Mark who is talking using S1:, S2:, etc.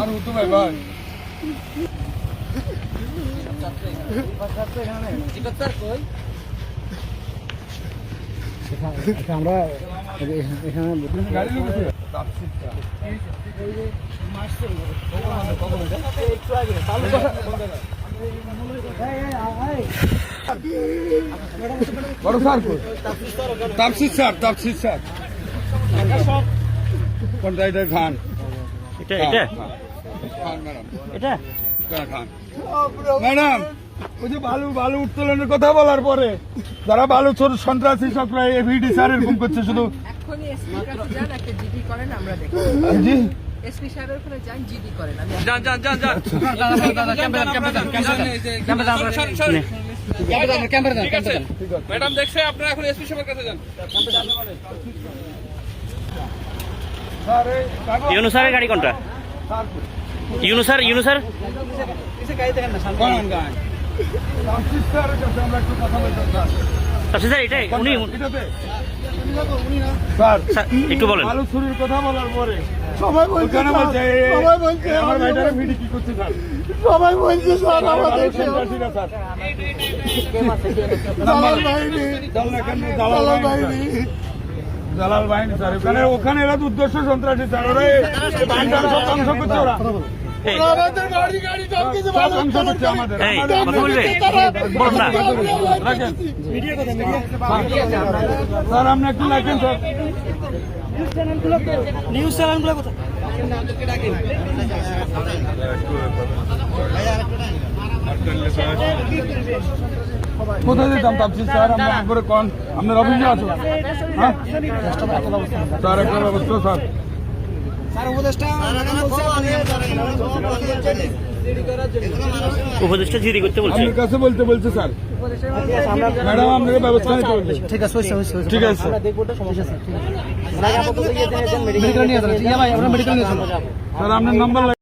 S1: আর হতো ভাই ভাই
S2: আমরা এখানে
S1: বড় স্যার কই তাপসির স্যার তাপসির স্যার কোনটা এটা খান
S3: এটা? এটা?
S1: ম্যাডাম ওই যে বালু বালু উত্তোলনের কথা বলার পরে যারা বালু চোর সন্ত্রাসী সবরা এভিডি স্যার এরকম করছে শুধু।
S4: এখনই এসপি কাছে যান একটা জিডি করেন আমরা দেখি।
S1: জি।
S4: এসপি সাহেবের ওখানে যান জিডি করেন আমি
S5: যান যান যান যান। ম্যাডাম দেখছে আপনারা এখন এসপি সাহেবের কাছে যান।
S1: স্যার এই কাগজ-
S3: ইউনুসারের গাড়ি কোনটা?
S1: স্যার।
S3: আচ্ছা স্যার এটাই উনি
S1: স্যার
S3: স্যার একটু বলেন
S1: আলু চুরির কথা বলার পরে
S2: সবাই বলছে
S1: ওখানে বলছে এই- এই-
S2: সবাই বলছে
S1: আমার ভাইটারে ভিডি কি করছে স্যার
S2: সবাই বলছে স্যার আমাদের
S1: স্যার
S2: দালাল বাহিনী
S1: দালাল এখানে দালাল
S2: দালাল
S1: বাহিনী
S2: বাহিনী
S1: স্যার। দালাল বাহিনী স্যার ওখানে ওখানে এরা তো উদ্দেশ্য সন্ত্রাসী স্যার ওরা এই বাহিনীটার সব ধ্বংস করছে ওরা
S2: আমাদের গাড়ি সব কিছু
S1: ধ্বংস করছে আমাদের। রাখেন স্যার আপনি একটু রাখেন স্যার
S2: নিউজ চ্যানেলগুলো কোথায়
S1: কোথায় যেতাম তাপসি স্যার আমরা একবারে কন। আপনার অফিসে আছো? হ্যাঁ? স্যার একটা ব্যবস্থা স্যার।
S3: উপদেষ্টা জিডি করতে বলছে।
S1: আপনার কাছে বলতে বলছে স্যার। ম্যাডাম আপনাকে ব্যবস্থা নিতে বলছে
S2: ঠিক আছে হয়েছে হয়েছে
S1: ঠিক আছে। স্যার
S2: মেডিকেল নিয়ে যান ভাই আমরা মেডিকেল নিয়ে যাব
S1: স্যার আপনার নাম্বার